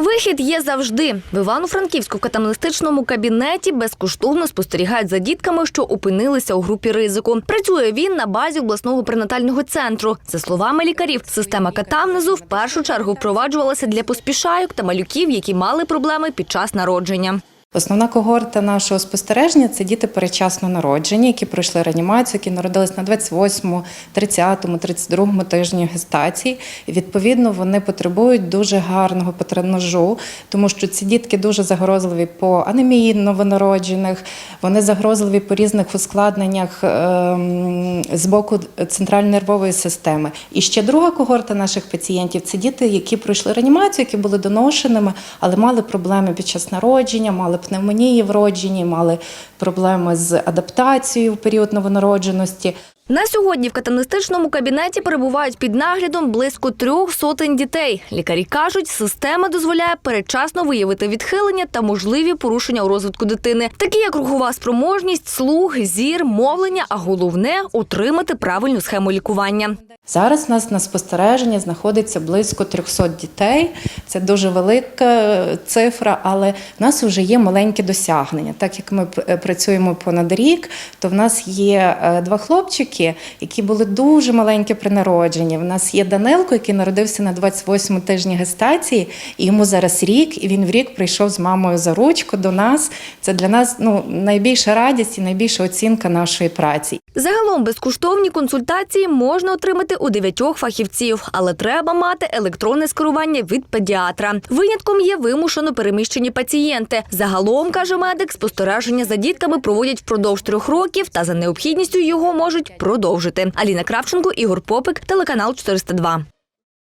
Вихід є завжди. В Івано-Франківську катамнистичному кабінеті безкоштовно спостерігають за дітками, що опинилися у групі ризику. Працює він на базі обласного пренатального центру. За словами лікарів, система катамнезу в першу чергу впроваджувалася для поспішайок та малюків, які мали проблеми під час народження. Основна когорта нашого спостереження це діти передчасно народжені, які пройшли реанімацію, які народились на 28, 30, 32 тижні гестації. І, відповідно, вони потребують дуже гарного патренажу, тому що ці дітки дуже загрозливі по анемії новонароджених, вони загрозливі по різних ускладненнях ем, з боку центральної нервової системи. І ще друга когорта наших пацієнтів це діти, які пройшли реанімацію, які були доношеними, але мали проблеми під час народження, мали пневмонії вроджені, мали проблеми з адаптацією в період новонародженості. На сьогодні в катамнестичному кабінеті перебувають під наглядом близько трьох сотень дітей. Лікарі кажуть, система дозволяє передчасно виявити відхилення та можливі порушення у розвитку дитини, такі як рухова спроможність, слух, зір, мовлення, а головне отримати правильну схему лікування. Зараз у нас на спостереженні знаходиться близько 300 дітей. Це дуже велика е, цифра, але в нас вже є маленькі досягнення. Так як ми е, працюємо понад рік, то в нас є е, два хлопчики, які були дуже маленькі при народженні. В нас є Данилко, який народився на 28 тижні гестації, і йому зараз рік, і він в рік прийшов з мамою за ручку до нас. Це для нас ну, найбільша радість і найбільша оцінка нашої праці. Загалом безкоштовні консультації можна отримати у дев'ятьох фахівців, але треба мати електронне скерування від педіатра. Винятком є вимушено переміщені пацієнти. Загалом, каже медик, спостереження за дітками проводять впродовж трьох років та за необхідністю його можуть продовжити. Аліна Кравченко, Ігор Попик, телеканал 402.